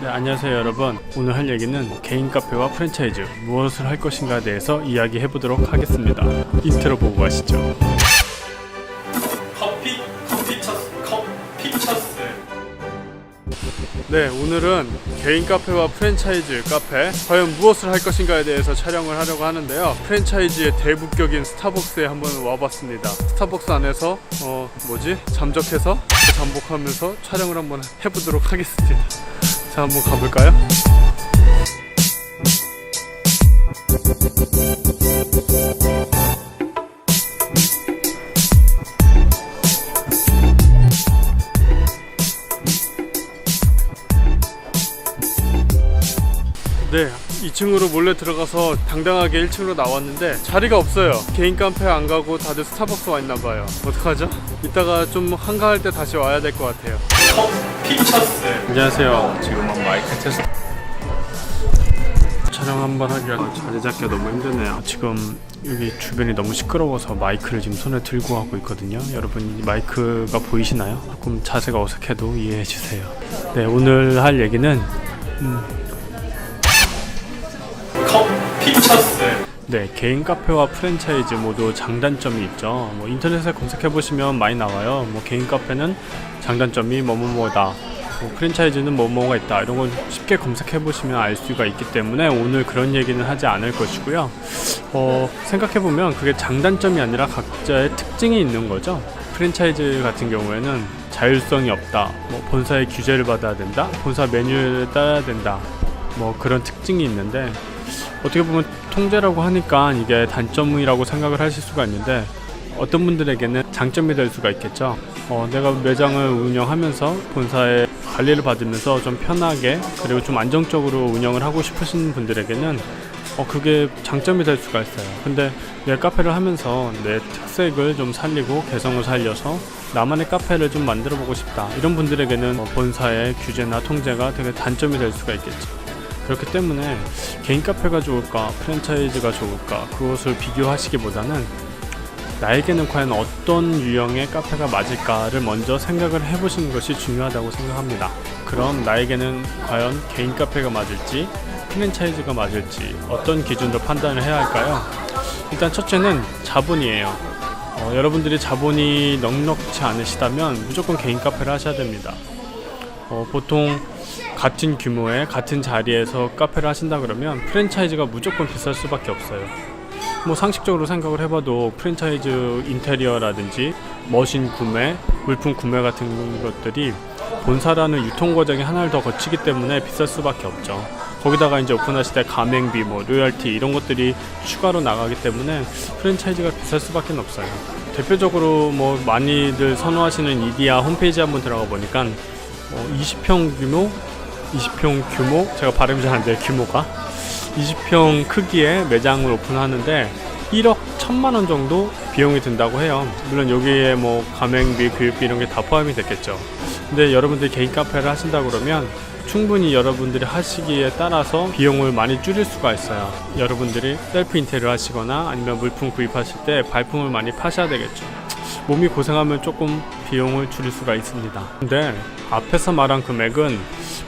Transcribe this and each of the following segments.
네, 안녕하세요 여러분. 오늘 할 얘기는 개인 카페와 프랜차이즈 무엇을 할 것인가에 대해서 이야기해 보도록 하겠습니다. 인트로 보고 가시죠. 커피 커피 쳤 커피 쳤스. 네, 오늘은 개인 카페와 프랜차이즈 카페 과연 무엇을 할 것인가에 대해서 촬영을 하려고 하는데요. 프랜차이즈의 대북격인 스타벅스에 한번 와봤습니다. 스타벅스 안에서 어 뭐지 잠적해서 잠복하면서 촬영을 한번 해보도록 하겠습니다. 자, 한번 가볼까요? 네, 2층으로 몰래 들어가서 당당하게 1층으로 나왔는데 자리가 없어요. 개인 카페 안 가고 다들 스타벅스 와 있나 봐요. 어떡하죠? 이따가 좀 한가할 때 다시 와야 될 것 같아요. 피처스. 안녕하세요. 지금은 마이크 테스트. 촬영 한번 하기가 자리 잡기가 너무 힘드네요. 지금 여기 주변이 너무 시끄러워서 마이크를 지금 손에 들고 하고 있거든요. 여러분 이 마이크가 보이시나요? 조금 자세가 어색해도 이해해 주세요. 네, 오늘 할 얘기는 피 네, 개인 카페와 프랜차이즈 모두 장단점이 있죠. 뭐 인터넷에 검색해 보시면 많이 나와요. 뭐 개인 카페는 장단점이 뭐뭐뭐다. 뭐 프랜차이즈는 뭐뭐가 있다. 이런 걸 쉽게 검색해 보시면 알 수가 있기 때문에 오늘 그런 얘기는 하지 않을 것이고요. 어, 생각해 보면 그게 장단점이 아니라 각자의 특징이 있는 거죠. 프랜차이즈 같은 경우에는 자율성이 없다. 뭐 본사의 규제를 받아야 된다. 본사 메뉴를 따라야 된다. 뭐 그런 특징이 있는데 어떻게 보면 통제라고 하니까 이게 단점이라고 생각을 하실 수가 있는데 어떤 분들에게는 장점이 될 수가 있겠죠. 어, 내가 매장을 운영하면서 본사의 관리를 받으면서 좀 편하게 그리고 좀 안정적으로 운영을 하고 싶으신 분들에게는 어, 그게 장점이 될 수가 있어요. 근데 내 카페를 하면서 내 특색을 좀 살리고 개성을 살려서 나만의 카페를 좀 만들어 보고 싶다. 이런 분들에게는 어, 본사의 규제나 통제가 되게 단점이 될 수가 있겠죠. 그렇기 때문에 개인 카페가 좋을까 프랜차이즈가 좋을까 그것을 비교하시기보다는 나에게는 과연 어떤 유형의 카페가 맞을까를 먼저 생각을 해보시는 것이 중요하다고 생각합니다. 그럼 나에게는 과연 개인 카페가 맞을지 프랜차이즈가 맞을지 어떤 기준으로 판단을 해야 할까요? 일단 첫째는 자본이에요. 어, 여러분들이 자본이 넉넉치 않으시다면 무조건 개인 카페를 하셔야 됩니다. 어, 보통 같은 규모의 같은 자리에서 카페를 하신다 그러면 프랜차이즈가 무조건 비쌀 수밖에 없어요. 뭐 상식적으로 생각을 해봐도 프랜차이즈 인테리어라든지 머신 구매, 물품 구매 같은 것들이 본사라는 유통 과정이 하나를 더 거치기 때문에 비쌀 수밖에 없죠. 거기다가 이제 오픈하실 때 가맹비, 뭐 로열티 이런 것들이 추가로 나가기 때문에 프랜차이즈가 비쌀 수밖에 없어요. 대표적으로 뭐 많이들 선호하시는 이디야 홈페이지 한번 들어가 보니까 어, 20평 규모, 20평 규모, 제가 발음이 잘 안 돼요 규모가 20평 크기의 매장을 오픈하는데 1억 1천만 원 정도 비용이 든다고 해요. 물론 여기에 뭐 가맹비, 교육비 이런 게 다 포함이 됐겠죠. 근데 여러분들이 개인 카페를 하신다 그러면 충분히 여러분들이 하시기에 따라서 비용을 많이 줄일 수가 있어요. 여러분들이 셀프 인테리어 하시거나 아니면 물품 구입하실 때 발품을 많이 파셔야 되겠죠. 몸이 고생하면 조금 비용을 줄일 수가 있습니다. 근데 앞에서 말한 금액은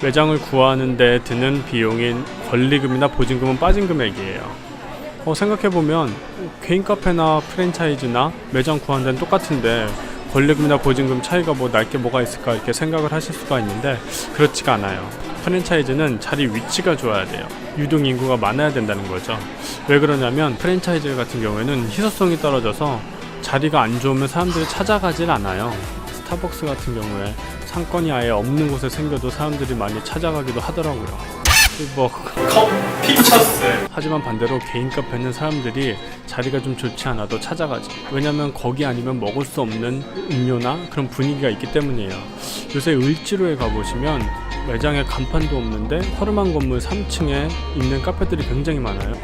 매장을 구하는데 드는 비용인 권리금이나 보증금은 빠진 금액이에요. 어, 생각해보면 개인 카페나 프랜차이즈나 매장 구하는 데는 똑같은데 권리금이나 보증금 차이가 뭐 날 게 뭐가 있을까 이렇게 생각을 하실 수가 있는데 그렇지가 않아요. 프랜차이즈는 자리 위치가 좋아야 돼요. 유동 인구가 많아야 된다는 거죠. 왜 그러냐면 프랜차이즈 같은 경우에는 희소성이 떨어져서 자리가 안 좋으면 사람들이 찾아가질 않아요. 스타벅스 같은 경우에 상권이 아예 없는 곳에 생겨도 사람들이 많이 찾아가기도 하더라고요. 뭐 피처스 하지만 반대로 개인 카페는 사람들이 자리가 좀 좋지 않아도 찾아가지 왜냐면 거기 아니면 먹을 수 없는 음료나 그런 분위기가 있기 때문이에요 요새 을지로에 가보시면 매장에 간판도 없는데 허름한 건물 3층에 있는 카페들이 굉장히 많아요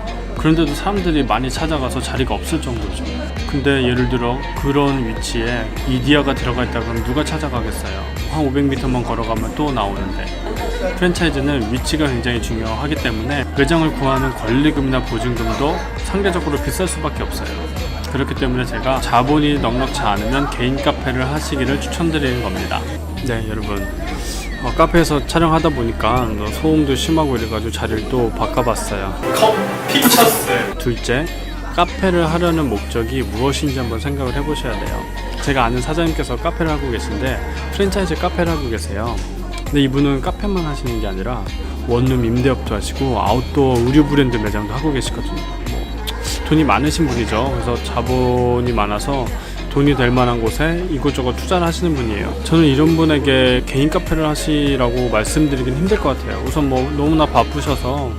그런데도 사람들이 많이 찾아가서 자리가 없을 정도죠 근데 예를 들어 그런 위치에 이디야가 들어가 있다 그러면 누가 찾아가겠어요 한 500m만 걸어가면 또 나오는데 프랜차이즈는 위치가 굉장히 중요하기 때문에 매장을 구하는 권리금이나 보증금도 상대적으로 비쌀 수밖에 없어요. 그렇기 때문에 제가 자본이 넉넉치 않으면 개인 카페를 하시기를 추천드리는 겁니다. 네, 여러분. 어, 카페에서 촬영하다 보니까 뭐 소음도 심하고 이래가지고 자리를 또 바꿔봤어요. 커피 쳤어요. 둘째, 카페를 하려는 목적이 무엇인지 한번 생각을 해보셔야 돼요. 제가 아는 사장님께서 카페를 하고 계신데 프랜차이즈 카페를 하고 계세요. 근데 이분은 카페만 하시는 게 아니라 원룸 임대업도 하시고 아웃도어 의류 브랜드 매장도 하고 계시거든요. 뭐 돈이 많으신 분이죠. 그래서 자본이 많아서 돈이 될 만한 곳에 이곳저곳 투자를 하시는 분이에요. 저는 이런 분에게 개인 카페를 하시라고 말씀드리긴 힘들 것 같아요. 우선 뭐 너무나 바쁘셔서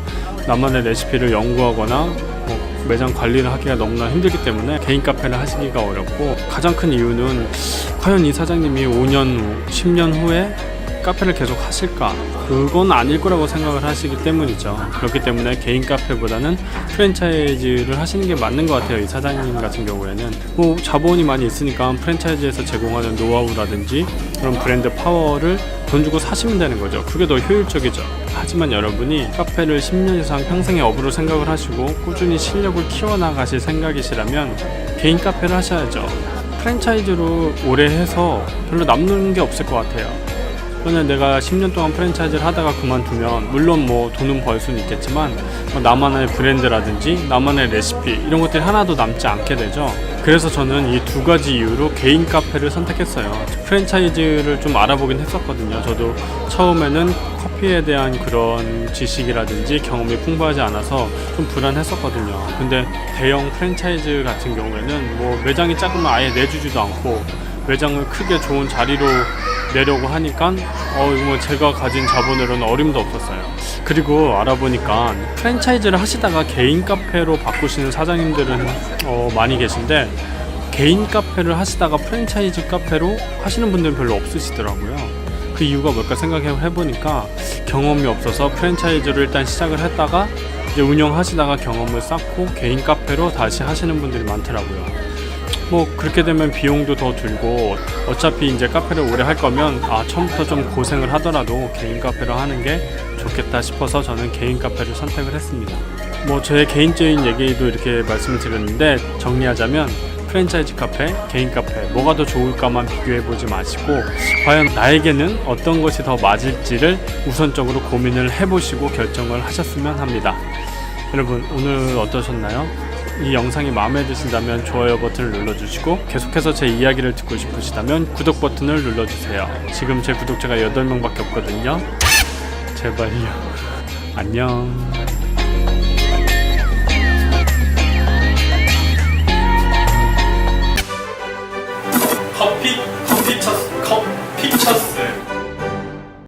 나만의 레시피를 연구하거나 뭐 매장 관리를 하기가 너무나 힘들기 때문에 개인 카페를 하시기가 어렵고 가장 큰 이유는 과연 이 사장님이 5년 후, 10년 후에 카페를 계속 하실까? 그건 아닐 거라고 생각을 하시기 때문이죠. 그렇기 때문에 개인 카페보다는 프랜차이즈를 하시는 게 맞는 것 같아요. 이 사장님 같은 경우에는 뭐 자본이 많이 있으니까 프랜차이즈에서 제공하는 노하우라든지 그런 브랜드 파워를 돈 주고 사시면 되는 거죠. 그게 더 효율적이죠. 하지만 여러분이 카페를 10년 이상 평생의 업으로 생각을 하시고 꾸준히 실력을 키워나가실 생각이시라면 개인 카페를 하셔야죠. 프랜차이즈로 오래 해서 별로 남는 게 없을 것 같아요. 그냥 내가 10년 동안 프랜차이즈를 하다가 그만두면 물론 뭐 돈은 벌 수는 있겠지만 뭐 나만의 브랜드라든지 나만의 레시피 이런 것들이 하나도 남지 않게 되죠. 그래서 저는 이 두 가지 이유로 개인 카페를 선택했어요. 프랜차이즈를 좀 알아보긴 했었거든요. 저도 처음에는 커피에 대한 그런 지식이라든지 경험이 풍부하지 않아서 좀 불안했었거든요. 근데 대형 프랜차이즈 같은 경우에는 뭐 매장이 작으면 아예 내주지도 않고 매장을 크게 좋은 자리로 내려고 하니까 어 뭐 제가 가진 자본으로는 어림도 없었어요. 그리고 알아보니까 프랜차이즈를 하시다가 개인 카페로 바꾸시는 사장님들은 어 많이 계신데 개인 카페를 하시다가 프랜차이즈 카페로 하시는 분들은 별로 없으시더라고요. 그 이유가 뭘까 생각해 보니까 경험이 없어서 프랜차이즈를 일단 시작을 했다가 이제 운영하시다가 경험을 쌓고 개인 카페로 다시 하시는 분들이 많더라고요. 뭐 그렇게 되면 비용도 더 들고 어차피 이제 카페를 오래 할 거면 아 처음부터 좀 고생을 하더라도 개인 카페로 하는 게 좋겠다 싶어서 저는 개인 카페를 선택을 했습니다. 뭐 저의 개인적인 얘기도 이렇게 말씀을 드렸는데 정리하자면 프랜차이즈 카페, 개인 카페 뭐가 더 좋을까만 비교해 보지 마시고 과연 나에게는 어떤 것이 더 맞을지를 우선적으로 고민을 해보시고 결정을 하셨으면 합니다. 여러분 오늘 어떠셨나요? 이 영상이 마음에 드신다면 좋아요 버튼을 눌러주시고 계속해서 제 이야기를 듣고 싶으시다면 구독 버튼을 눌러주세요. 지금 제 구독자가 8명밖에 없거든요. 제발요. 안녕. 커피, 커피 쳤, 커피 쳤어요.